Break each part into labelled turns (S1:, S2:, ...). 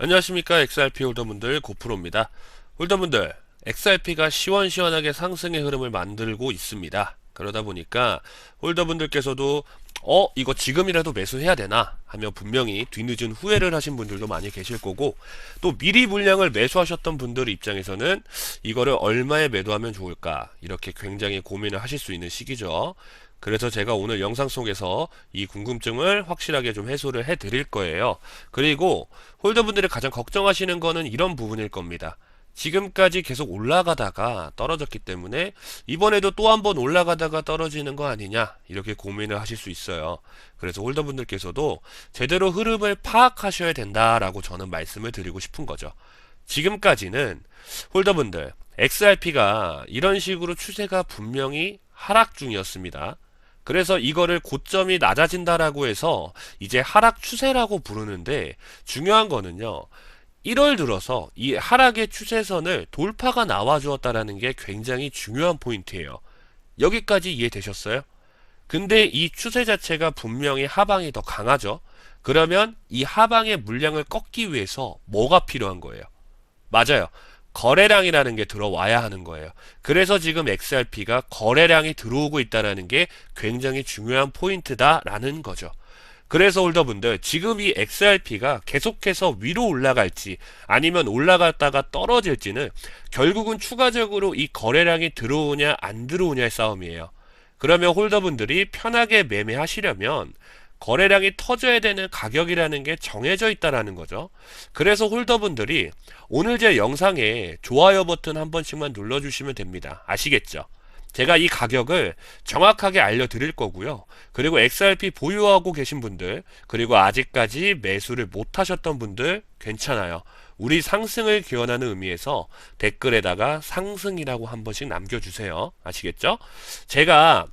S1: 안녕하십니까 XRP 홀더분들 고프로입니다. 홀더분들 XRP가 시원시원하게 상승의 흐름을 만들고 있습니다. 그러다 보니까 홀더분들께서도 어 이거 지금이라도 매수해야 되나 하며 분명히 뒤늦은 후회를 하신 분들도 많이 계실 거고 또 미리 물량을 매수하셨던 분들 입장에서는 이거를 얼마에 매도하면 좋을까 이렇게 굉장히 고민을 하실 수 있는 시기죠. 그래서 제가 오늘 영상 속에서 이 궁금증을 확실하게 좀 해소를 해 드릴 거예요. 그리고 홀더분들이 가장 걱정하시는 거는 이런 부분일 겁니다. 지금까지 계속 올라가다가 떨어졌기 때문에 이번에도 또 한번 올라가다가 떨어지는 거 아니냐 이렇게 고민을 하실 수 있어요. 그래서 홀더분들께서도 제대로 흐름을 파악하셔야 된다라고 저는 말씀을 드리고 싶은 거죠. 지금까지는 홀더분들 XRP가 이런 식으로 추세가 분명히 하락 중이었습니다. 그래서 이거를 고점이 낮아진다라고 해서 이제 하락 추세라고 부르는데 중요한 거는요. 1월 들어서 이 하락의 추세선을 돌파가 나와 주었다라는 게 굉장히 중요한 포인트예요. 여기까지 이해되셨어요? 근데 이 추세 자체가 분명히 하방이 더 강하죠. 그러면 이 하방의 물량을 꺾기 위해서 뭐가 필요한 거예요? 맞아요. 거래량이라는 게 들어와야 하는 거예요. 그래서 지금 XRP가 거래량이 들어오고 있다라는 게 굉장히 중요한 포인트다라는 거죠. 그래서 홀더분들 지금 이 XRP가 계속해서 위로 올라갈지 아니면 올라갔다가 떨어질지는 결국은 추가적으로 이 거래량이 들어오냐 안 들어오냐의 싸움이에요. 그러면 홀더분들이 편하게 매매하시려면 거래량이 터져야 되는 가격이라는 게 정해져 있다라는 거죠. 그래서 홀더분들이 오늘 제 영상에 좋아요 버튼 한 번씩만 눌러주시면 됩니다. 아시겠죠? 제가 이 가격을 정확하게 알려드릴 거고요. 그리고 XRP 보유하고 계신 분들, 그리고 아직까지 매수를 못 하셨던 분들 괜찮아요. 우리 상승을 기원하는 의미에서 댓글에다가 상승이라고 한 번씩 남겨주세요. 아시겠죠? 제가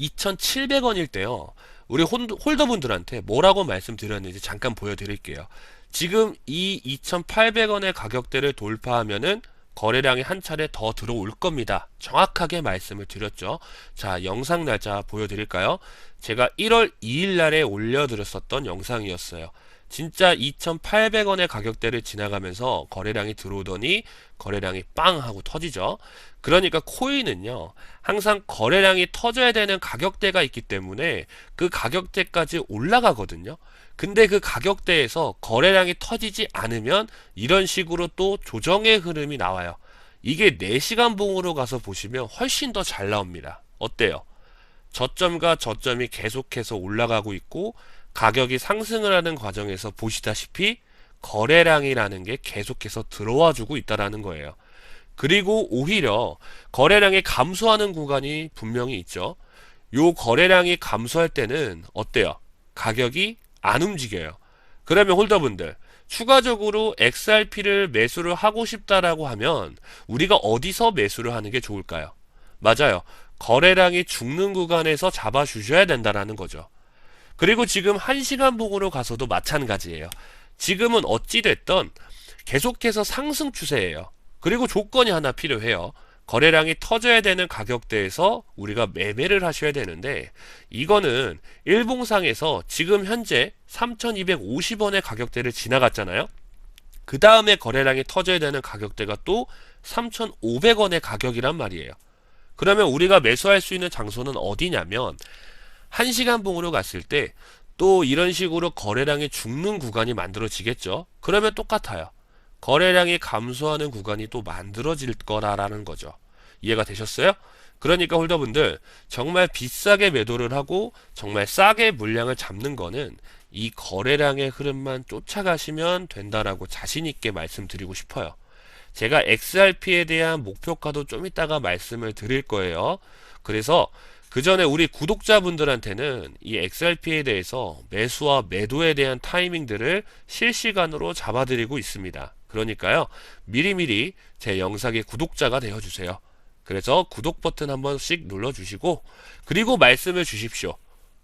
S1: 2,700원일 때요. 우리 홀더분들한테 뭐라고 말씀드렸는지 잠깐 보여드릴게요. 지금 이 2,800원의 가격대를 돌파하면은 거래량이 한 차례 더 들어올 겁니다. 정확하게 말씀을 드렸죠. 자, 영상 날짜 보여드릴까요? 제가 1월 2일 날에 올려드렸었던 영상이었어요. 진짜 2,800원의 가격대를 지나가면서 거래량이 들어오더니 거래량이 빵 하고 터지죠. 그러니까 코인은요, 항상 거래량이 터져야 되는 가격대가 있기 때문에 그 가격대까지 올라가거든요. 근데 그 가격대에서 거래량이 터지지 않으면 이런 식으로 또 조정의 흐름이 나와요. 이게 4시간 봉으로 가서 보시면 훨씬 더 잘 나옵니다. 어때요? 저점과 저점이 계속해서 올라가고 있고 가격이 상승을 하는 과정에서 보시다시피 거래량이라는 게 계속해서 들어와 주고 있다라는 거예요. 그리고 오히려 거래량이 감소하는 구간이 분명히 있죠. 요 거래량이 감소할 때는 어때요? 가격이 안 움직여요. 그러면 홀더분들 추가적으로 XRP를 매수를 하고 싶다라고 하면 우리가 어디서 매수를 하는 게 좋을까요? 맞아요. 거래량이 죽는 구간에서 잡아 주셔야 된다라는 거죠. 그리고 지금 1시간 봉으로 가서도 마찬가지예요. 지금은 어찌됐던 계속해서 상승 추세예요. 그리고 조건이 하나 필요해요. 거래량이 터져야 되는 가격대에서 우리가 매매를 하셔야 되는데 이거는 일봉상에서 지금 현재 3250원의 가격대를 지나갔잖아요. 그 다음에 거래량이 터져야 되는 가격대가 또 3500원의 가격이란 말이에요. 그러면 우리가 매수할 수 있는 장소는 어디냐면 1시간 봉으로 갔을 때 또 이런 식으로 거래량이 죽는 구간이 만들어지겠죠. 그러면 똑같아요. 거래량이 감소하는 구간이 또 만들어질 거라라는 거죠. 이해가 되셨어요? 그러니까 홀더분들 정말 비싸게 매도를 하고 정말 싸게 물량을 잡는 거는 이 거래량의 흐름만 쫓아가시면 된다라고 자신 있게 말씀드리고 싶어요. 제가 XRP에 대한 목표가도 좀 이따가 말씀을 드릴 거예요. 그래서 그 전에 우리 구독자분들한테는 이 XRP에 대해서 매수와 매도에 대한 타이밍들을 실시간으로 잡아드리고 있습니다. 그러니까요, 미리미리 제 영상의 구독자가 되어주세요. 그래서 구독 버튼 한 번씩 눌러주시고, 그리고 말씀을 주십시오.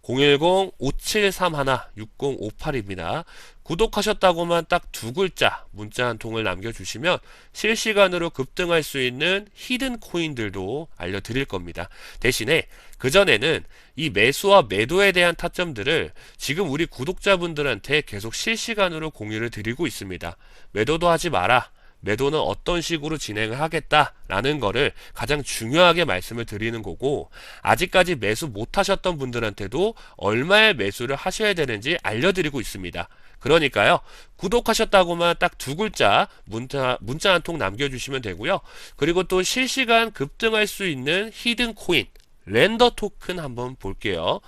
S1: 010-5731-6058입니다. 구독하셨다고만 딱 두 글자 문자 한 통을 남겨주시면 실시간으로 급등할 수 있는 히든 코인들도 알려드릴 겁니다. 대신에 그전에는 이 매수와 매도에 대한 타점들을 지금 우리 구독자분들한테 계속 실시간으로 공유를 드리고 있습니다. 매도도 하지 마라. 매도는 어떤 식으로 진행을 하겠다라는 거를 가장 중요하게 말씀을 드리는 거고 아직까지 매수 못 하셨던 분들한테도 얼마의 매수를 하셔야 되는지 알려드리고 있습니다. 그러니까요 구독하셨다고만 딱 두 글자 문자 문자 한 통 남겨주시면 되고요. 그리고 또 실시간 급등할 수 있는 히든 코인 렌더 토큰 한번 볼게요.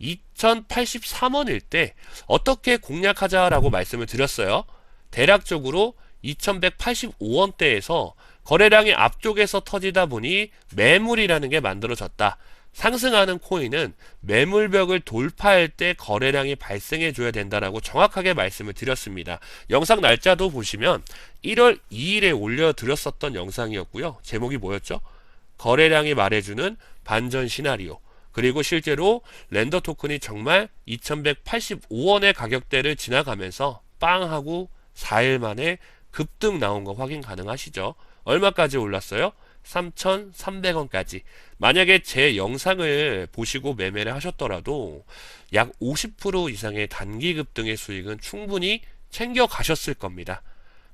S1: 2083원일 때 어떻게 공략하자라고 말씀을 드렸어요. 대략적으로 2185원대에서 거래량이 앞쪽에서 터지다 보니 매물이라는 게 만들어졌다. 상승하는 코인은 매물벽을 돌파할 때 거래량이 발생해 줘야 된다라고 정확하게 말씀을 드렸습니다. 영상 날짜도 보시면 1월 2일에 올려드렸었던 영상이었고요. 제목이 뭐였죠? 거래량이 말해주는 반전 시나리오. 그리고 실제로 렌더 토큰이 정말 2185원의 가격대를 지나가면서 빵 하고 4일 만에 급등 나온 거 확인 가능하시죠? 얼마까지 올랐어요? 3,300원까지. 만약에 제 영상을 보시고 매매를 하셨더라도 약 50% 이상의 단기 급등의 수익은 충분히 챙겨 가셨을 겁니다.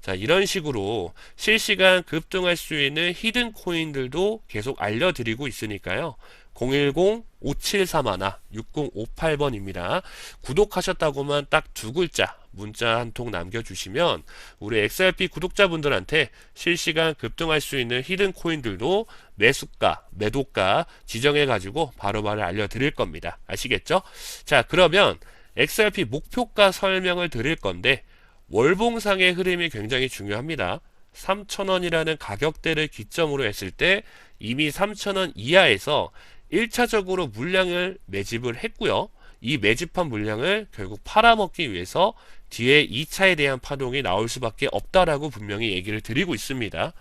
S1: 자, 이런 식으로 실시간 급등할 수 있는 히든 코인들도 계속 알려드리고 있으니까요. 010-5731-6058번입니다. 구독하셨다고만 딱 두 글자 문자 한 통 남겨주시면 우리 XRP 구독자분들한테 실시간 급등할 수 있는 히든 코인들도 매수가, 매도가 지정해가지고 바로바로 알려드릴 겁니다. 아시겠죠? 자, 그러면 XRP 목표가 설명을 드릴 건데 월봉상의 흐름이 굉장히 중요합니다. 3,000원이라는 가격대를 기점으로 했을 때 이미 3,000원 이하에서 1차적으로 물량을 매집을 했고요. 이 매집한 물량을 결국 팔아먹기 위해서 뒤에 2차에 대한 파동이 나올 수밖에 없다라고 분명히 얘기를 드리고 있습니다.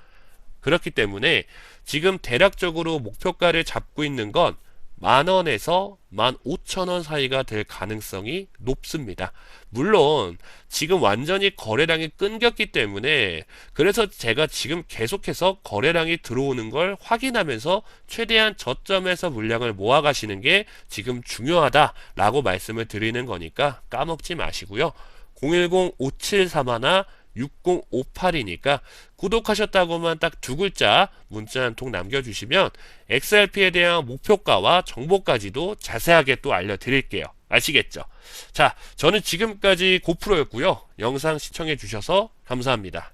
S1: 그렇기 때문에 지금 대략적으로 목표가를 잡고 있는 건 만원에서 만 오천원 사이가 될 가능성이 높습니다. 물론 지금 완전히 거래량이 끊겼기 때문에 그래서 제가 지금 계속해서 거래량이 들어오는 걸 확인하면서 최대한 저점에서 물량을 모아 가시는 게 지금 중요하다라고 말씀을 드리는 거니까 까먹지 마시고요. 010-5731 6058이니까 구독하셨다고만 딱 두 글자 문자 한 통 남겨주시면 XRP에 대한 목표가와 정보까지도 자세하게 또 알려드릴게요. 아시겠죠? 자, 저는 지금까지 고프로였고요. 영상 시청해 주셔서 감사합니다.